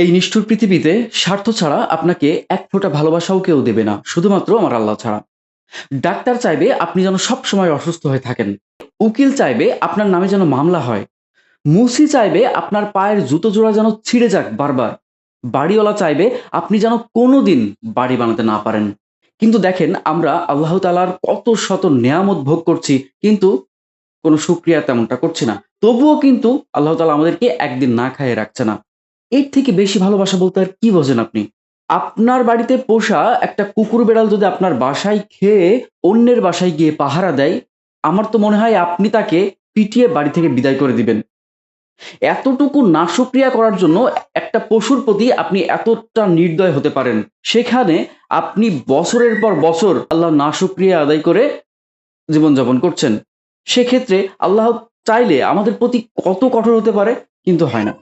এই নিষ্ঠুর পৃথিবীতে স্বার্থ ছাড়া আপনাকে এক ফোঁটা ভালোবাসাও কেউ দেবে না, শুধুমাত্র আমার আল্লাহ ছাড়া। ডাক্তার চাইবে আপনি যেন সব সময় অসুস্থ হয়ে থাকেন। উকিল চাইবে আপনার নামে যেন মামলা হয়। মুসি চাইবে আপনার পায়ের জুতো জোড়া যেন ছিঁড়ে যাক বারবার। বাড়িওয়ালা চাইবে আপনি যেন কোনোদিন বাড়ি বানাতে না পারেন। কিন্তু দেখেন, আমরা আল্লাহ তালার কত শত নেয়ামত ভোগ করছি, কিন্তু কোনো সুক্রিয়া তেমনটা করছি না। তবুও কিন্তু আল্লাহ তালা আমাদেরকে একদিন না খাইয়ে রাখছে না। এর থেকে বেশি ভালোবাসা বলতে আর কি বোঝেন আপনি? আপনার বাড়িতে পোষা একটা কুকুর বেড়াল যদি আপনার বাসায় খেয়ে অন্যের বাসায় গিয়ে পাহারা দেয়, আমার তো মনে হয় আপনি তাকে পিটিয়ে বাড়ি থেকে বিদায় করে দিবেন। এতটুকু নাশক্রিয়া করার জন্য একটা পশুর প্রতি আপনি এতটা নির্দয় হতে পারেন। সেখানে আপনি বছরের পর বছর আল্লাহ নাশক্রিয়া আদায় করে জীবনযাপন করছেন। সেক্ষেত্রে আল্লাহ চাইলে আমাদের প্রতি কত কঠোর হতে পারে, কিন্তু হয় না।